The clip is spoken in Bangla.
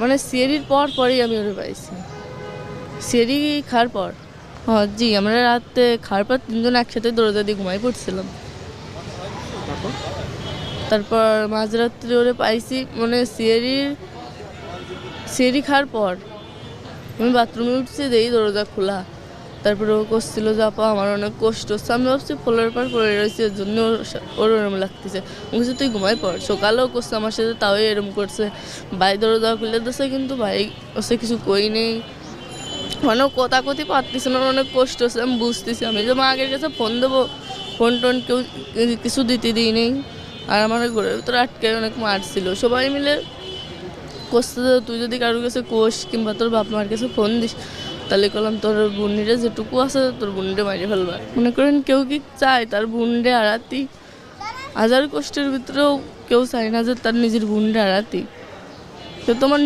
মানে সিএডির পর পরেই আমি ওরে পাইছি। সিএডি খাওয়ার পর। হ্যাঁ জি আমরা রাতে খাওয়ার পর তিনজন একসাথে দরজা দিয়ে ঘুমাই পড়ছিলাম। তারপর? মাঝরাত্রি মাঝরাত্রে ওরে পাইছি মানে সিএরির সিএরি খাওয়ার পর। আমি বাথরুমে উঠছি দেই দরজা খোলা। তারপরে ও করছিল যে, আপা, আমার অনেক কষ্ট হচ্ছে। আমি ভাবছি ফলের পর পড়ে রয়েছে, এর জন্য ওর ওরম লাগতেছে। ও কিছু তুই ঘুমাই পড়। সকালেও করছে, আমার সাথে তাও এরম করছে। ভাই দরজা খুলে দিচ্ছে কিন্তু ভাই ওসে কিছু কই নেই। মানে ও কথা কথি পারতেছে না অনেক কষ্ট হচ্ছে, আমি বুঝতেছি। আমি যে মা আগের কাছে ফোন দেবো, ফোন টোন কেউ কিছু দিতে দিই নেই। আর আমার ঘরের ভিতরে আটকে অনেক মারছিল। সবাই মিলে কষতে যে, তুই যদি কারোর কাছে কোষ কিংবা তোর বাপ মার কাছে ফোন দিস তাহলে করলাম তোর বুন্ডিরে যেটুকু আছে, তোর বুন্ডে মারি ফেলবা। মনে করেন কেউ কি চায় তার বুন্ডে আড়াতি? হাজার কষ্টের ভিতরেও কেউ চায় না যে তার নিজের বুন্ডে আড়াতি। সে তোমার